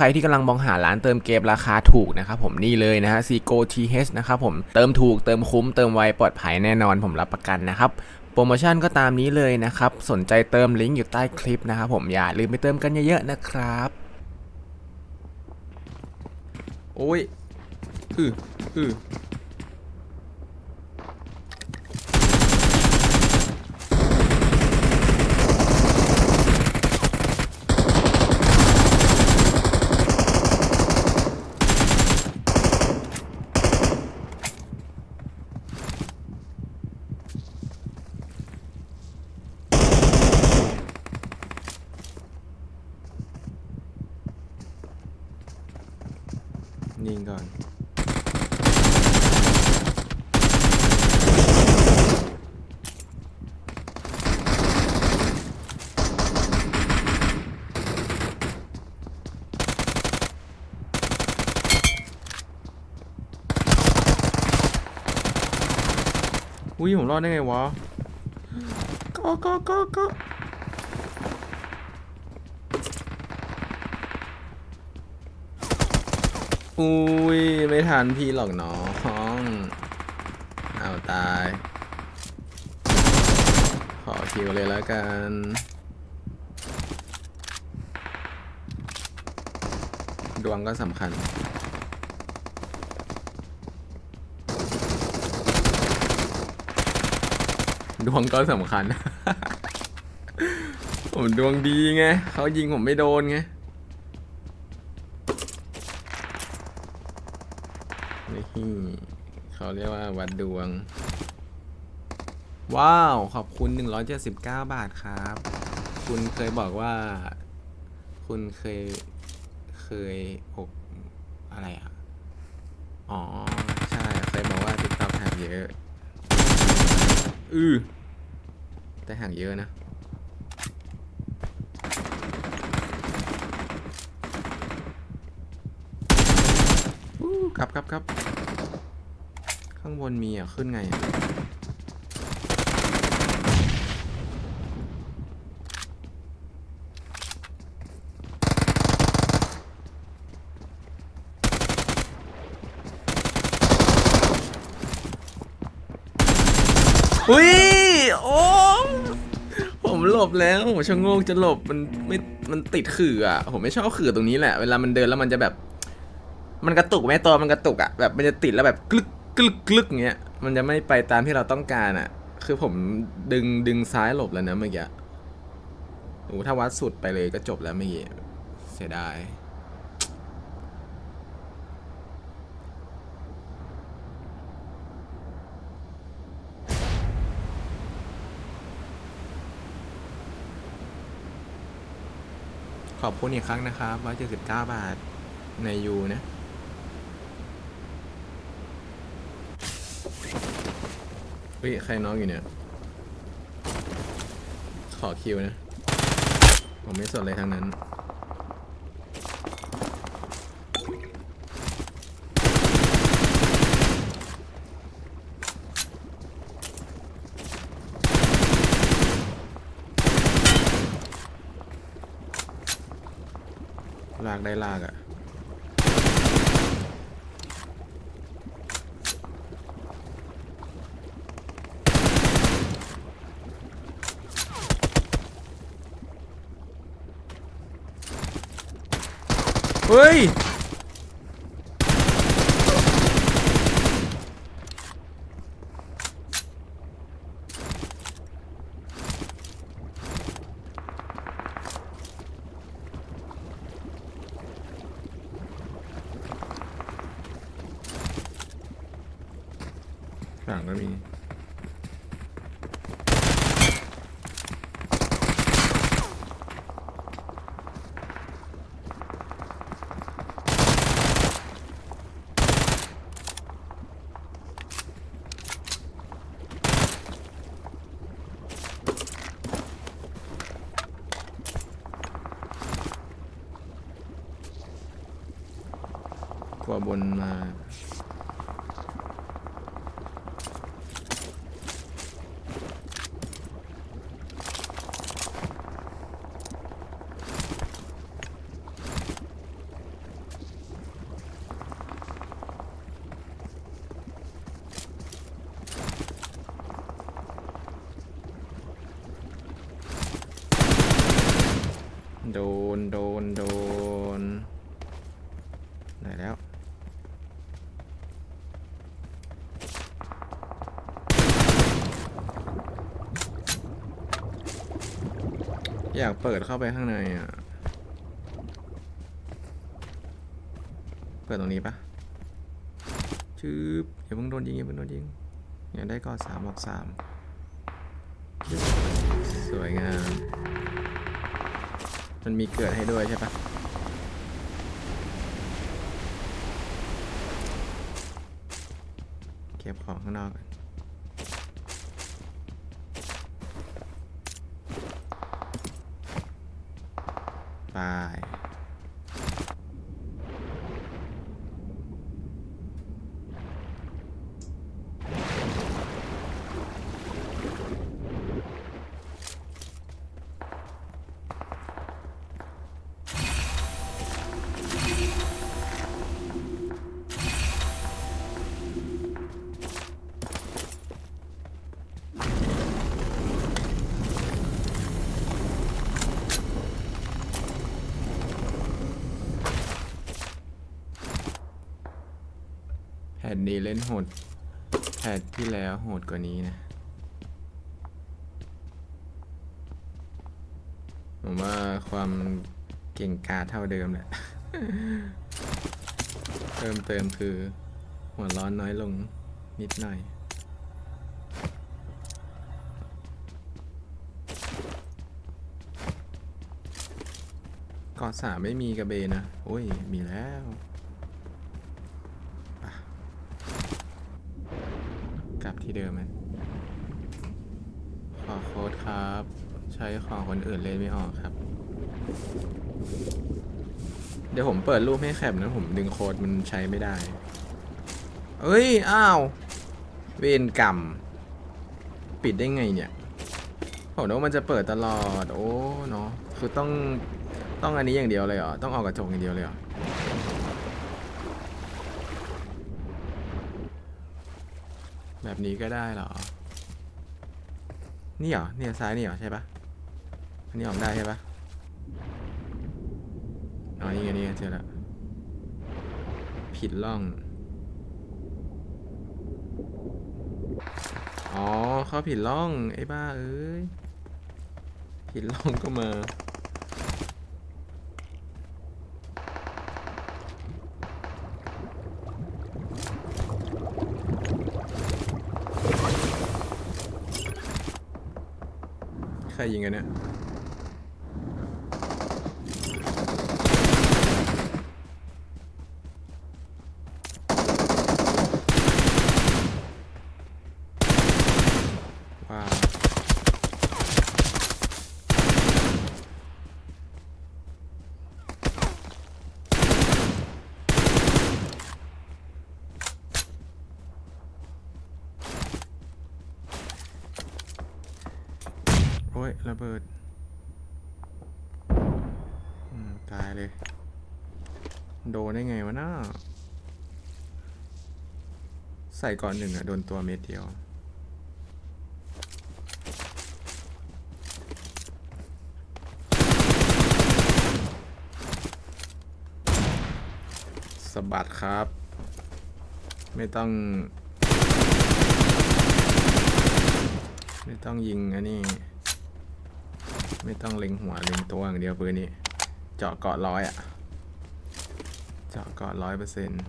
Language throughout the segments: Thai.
ใครที่กำลังมองหาร้านเติมเกมราคาถูกนะครับผมนี่เลยนะฮะ c ีโก TH นะครับผมเติมถูกเติมคุ้มเติมไวปลอดภัยแน่นอนผมรับประกันนะครับโปรโมชั่นก็ตามนี้เลยนะครับ สนใจเติมลิงก์อยู่ใต้คลิปนะครับผมอย่าลืมไปเติมกันเยอะๆนะครับโอ้ยอืออือ นิ่งก่อน อุ้ยผมรอดได้ไงวะก็ก็ก็ก็ อุ้ย ไม่ทันพี่หรอกน้องเอาตาย ขอคิวเลยแล้วกันดวงก็สำคัญ ดวงก็สำคัญ ผมดวงดีไง เขายิงผมไม่โดนไง นี่ เรียกว่าวัดดวง ว้าว ขอบคุณ 179 บาทครับ คุณเคยบอกว่า คุณเคยเคยอกอะไรอะ อ๋อ ใช่ เคยบอกว่า TikTok แถมเยอะ อือแต่ห่างเยอะนะอู้ครับครับครับ ข้างบนมีอะ ขึ้นไงอะอุ้ย โอ้ ผมหลบแล้วผมชะโงกจะหลบมันไม่ มันติดขื่ออะ ผมไม่ชอบขื่อตรงนี้แหละ เวลามันเดินแล้วมันจะแบบ มันกระตุกไหมตัวมันกระตุกอะ แบบมันจะติดแล้วแบบกลึก กลึกกลึกเงี้ยมันจะไม่ไปตามที่เราต้องการอะ คือผมดึงดึงซ้ายหลบแล้วนะเมื่อกี้โอ้ถ้าวัดสุดไปเลยก็จบแล้วเมื่อกี้เสียดายขอบคุณอีกครั้งนะครับ179 บาทในยูนะ เฮ้ยใครน้องอยู่เนี่ย ขอคิวนะ ผมไม่สนเลยทั้งนั้น ลากได้ลากอะ่ะ เฮ้ย สั่งก็มี กลัวบนมา เเปิดเข้าไปข้างในอะ เปิดตรงนี้ปะชืบอย่าเพิ่งโดนยิงอย่าเพิ่งโดนยิงอยากได้ก่อนสามบอกสามสวยงาม มันมีเกิดให้ด้วยใช่ปะเก็บของข้างนอกก่อน ไป นนี้เล่นโหดแผ่นที่แล้วโหดกว่านี้นะ ผมว่าความเก่งกาเท่าเดิมแหละ เพิ่มเติมคือ หัวร้อนน้อยลงนิดหน่อยกาะสาไม่มีกระเบนนะ โอ้ย มีแล้วไปกลับ ที่เดิมมันขอโค้ดครับ ใช้ของคนอื่นเล่นไม่ออกครับ เดี๋ยวผมเปิดรูปให้แคปนะผมดึงโค้ดมันใช้ไม่ได้ เอ้ย อ้าว เวรกรรม ปิดได้ไงเนี่ยผมนึกว่ามันจะเปิดตลอด โอ้ เนาะคือต้อง ต้องอันนี้อย่างเดียวเลยเหรอ ต้องออกกระจกอย่างเดียวเลยเหรอ แบบนี้ก็ได้เหรอ นี่เหรอ เนี่ยซ้ายนี่เหรอใช่ปะอันนี้ออกได้ใช่ปะอ๋อนี่ไงนี่ไงเจอแล้วผิดล่อง อ๋อเขาผิดล่องไอ้บ้าเอ้ย ผิดล่องก็มา ใครยิงกันเนี่ย ว้าว โอ้ยระเบิด อืม ตายเลย โดน ได้ไงวะน้าใส่ก่อนหนึ่งอะโดนตัวเม็ดเดียว สบัดครับ ไม่ต้อง ไม่ต้องยิงอันนี้ ไม่ต้องเล็งหัวเล็งตัวอย่างเดียวปืนนี้ เจาะเกาะร้อยอะ เจาะเกาะร้อยเปอร์เซ็นต์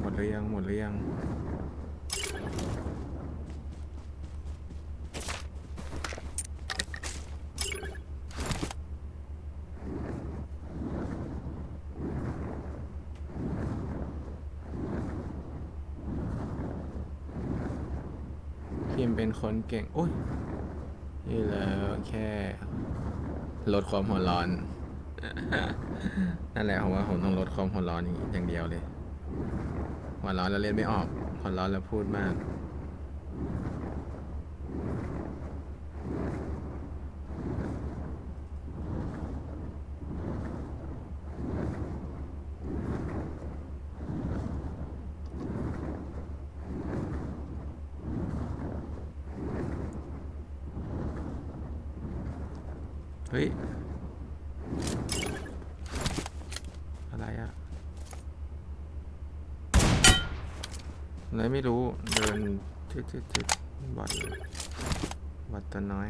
หมดหรือยัง หมดหรือยัง พิม เป็นคนเก่งโอ้ยนี่แล้วแค่ลดความหัวร้อน นั่นแหละผมว่าผมต้องลดความหัวร้อนอย่างเดียวเลย หัวร้อนแล้วเล่นไม่ออกหัวร้อนแล้วพูดมาก ฮ้ย อะไรอะอะไรไม่รู้ เดินชิดชิดชิดบัดบัดตัวน้อย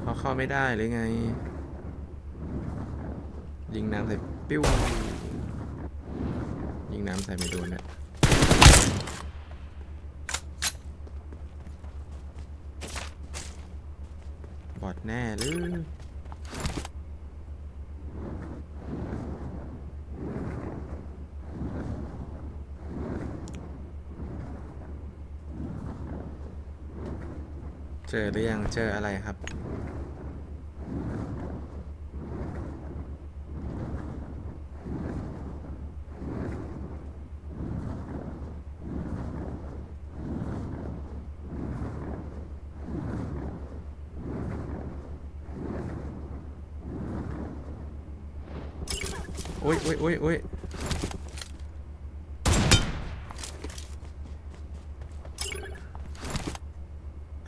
เขาเข้าไม่ได้หรือไง ยิงน้ำใส่ปิ้ว ยิงน้ำใส่ไม่โดนเนี่ย อดแน่หรือเจอหรือยังเจออะไรครับ โอุ้ยโอ้ยโอ้ย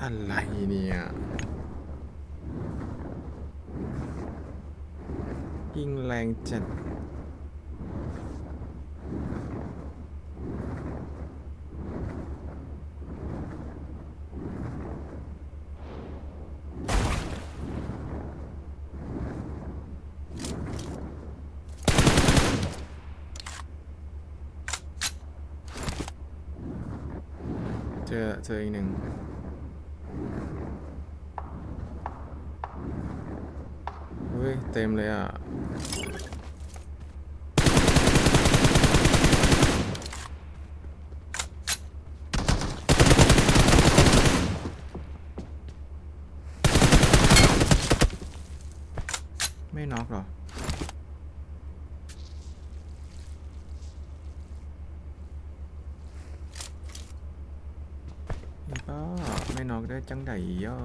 อะไรเนี่ย ยิงแรงจัด อเจออีกหนึ่งเฮ้ย เต็มเลยอะ ไม่น็อกหรอ นี่ ก็ไม่นอกได้จังไดย่อ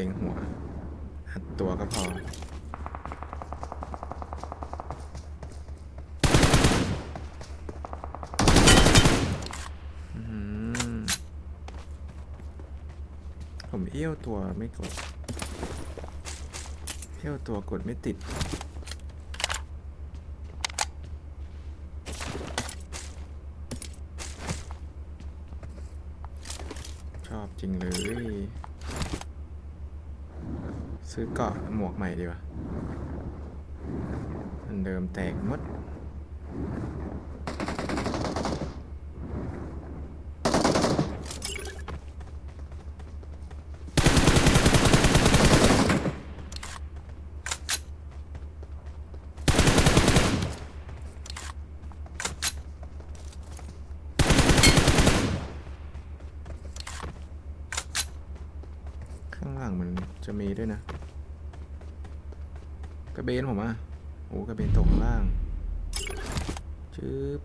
เล็งหัว หัดตัวก็พอ ผมเอี้ยวตัวไม่กด เอี้ยวตัวกดไม่ติดชอบจริงเลย ซื้อเกาะหมวกใหม่ดีกว่าอันเดิมแตกมด ข้างหลังมันจะมีด้วยนะ กระเบนผมอะโอ้กระเบนตกข้างล่างชืบ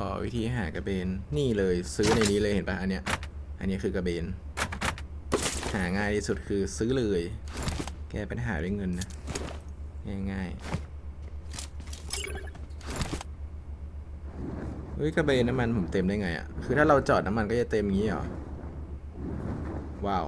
ขอวิธีหากระเบนนี่เลยซื้อในนี้เลยเห็นปะอันเนี้ยอันนี้คือกระเบน หาง่ายที่สุดคือซื้อเลย แก้ปัญหาด้วยเงินนะง่ายๆเฮ้ยกระเบนน้ำมันผมเต็มได้ไงอะคือถ้าเราจอดน้ำมันก็จะเต็มอย่างนี้เหรอว้าว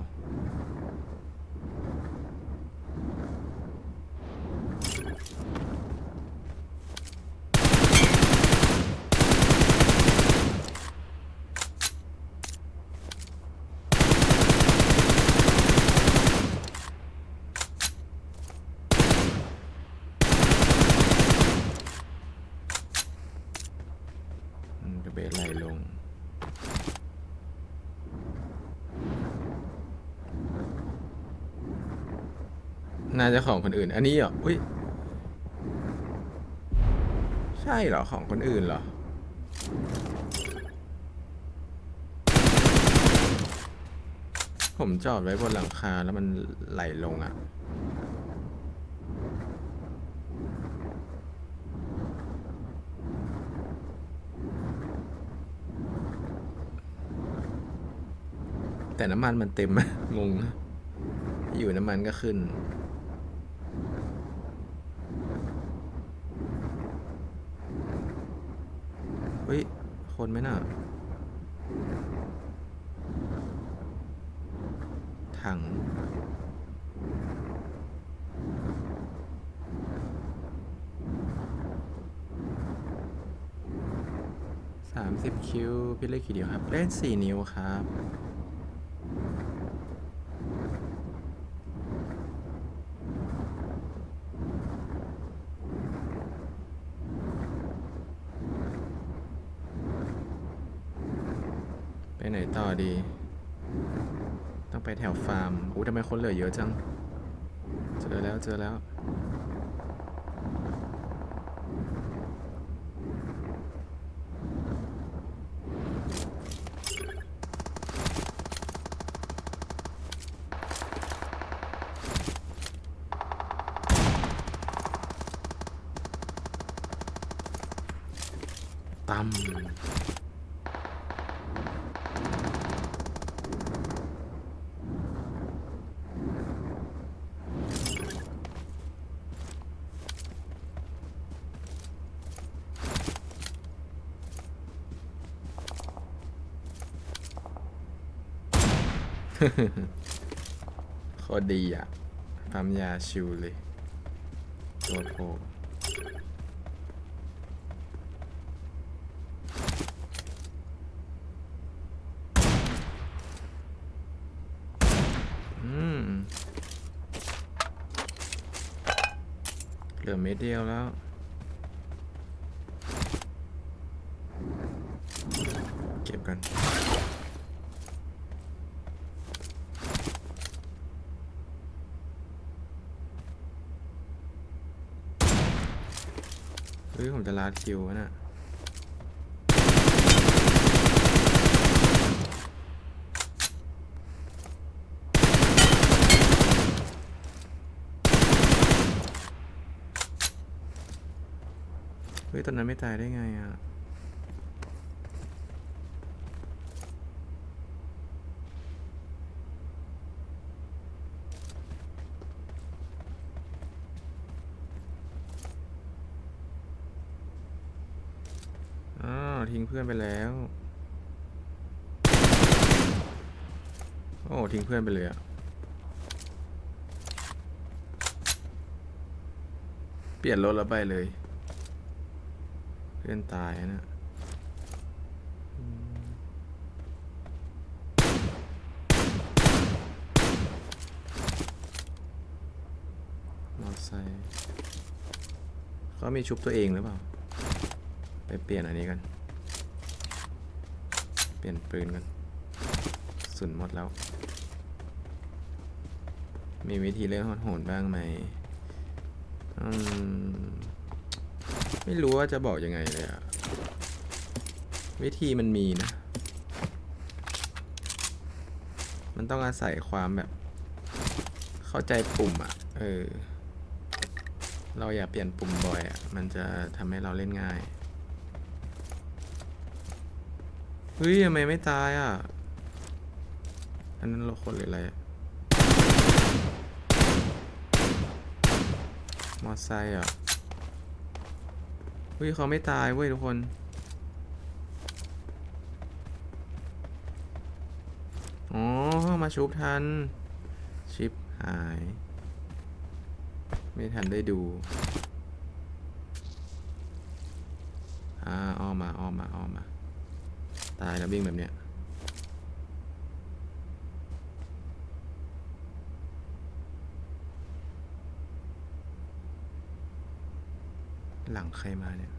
ผ บสไหลลง น่าจะของคนอื่น อันนี้เหรอ อุ้ย ใช่เหรอ ของคนอื่นเหรอ ผมจอดไว้บนหลังคาแล้วมันไหลลงอะ น้ำมันมันเต็มงงนะอยู่น้ำมันก็ขึ้น เฮ้ย คนไหมน่ะ ถังสามสิบคิวพี่เล่นกี่เดียวครับ เล่นสี่นิ้วครับ ไปไหนต่อดี ต้องไปแถวฟาร์ม อู้ทำไมคนเหลือเยอะจัง เจอแล้วเจอแล้วตำ โคตรดีอะปั๊มยาชิวเลยตัวโผล่อืมเหลือเม็ดเดียวแล้วเก็บกัน ผมจะลาดคิววะน่ะเฮ้ยตอนนั้นไม่ตายได้ไงอะ อ้าวทิ้ง เพื่อนไปแล้ว โอ้ทิ้งเพื่อนไปเลยอะเปลี่ยนรถแล้วไปเลย เพื่อนตายนะอืมมอไซค์เขามีชุบตัวเองหรือเปล่า ไปเปลี่ยนอันนี้กัน เปลี่ยนปืนกันสุนหมดแล้ว มีวิธีเล่นโหดๆบ้างไหมอมไม่รู้ว่าจะบอกยังไงเลยอะวิธีมันมีนะ มันต้องอาศัยความแบบ เข้าใจปุ่มอะเออ เราอย่าเปลี่ยนปุ่มบ่อยอะมันจะทำให้เราเล่นง่าย เฮ้ยทำไมไม่ตายอะ อันนั้นเราคนหรืออะไรอะมอไซค์อะเฮ้ยเขาไม่ตายเว้ยทุกคนอ๋อมาชุบทัน ชิปหาย ไม่ทันได้ดูอ่าอ้อมาอ้อมมาอ้อมา ตายแล้ววิ่งแบบเนี้ยหลังใครมาเนี่ย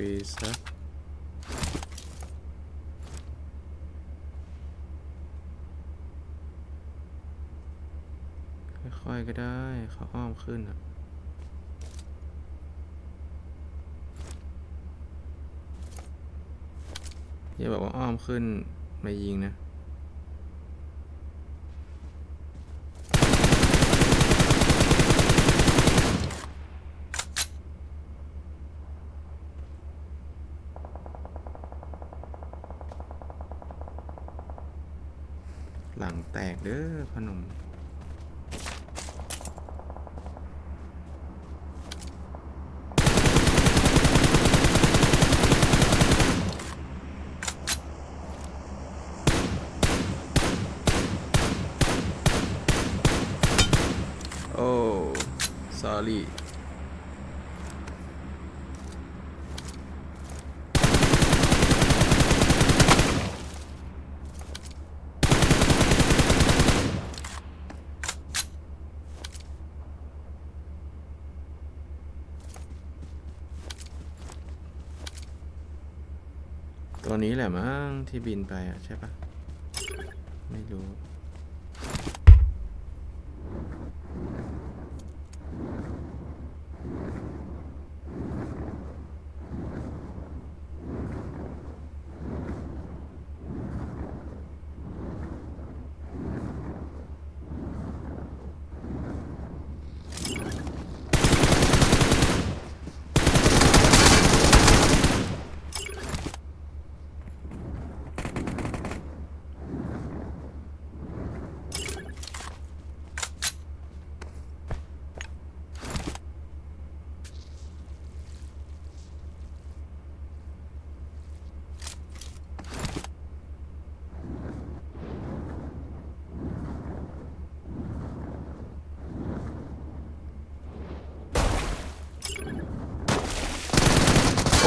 คุยซะค่อยๆ ก็ได้เขาอ้อมขึ้นอะอย่าบอกว่าอ้อมขึ้นมายิงนะ หลังแตกเด้อพอหนม โอ้ sorry ตัวนี้แหละมั้งที่บินไปอะใช่ปะไม่รู้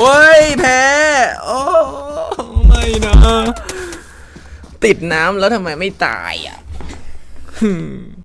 โอ้ย แพ้ โอ้ไม่นะ ติดน้ำแล้วทำไมไม่ตายอะ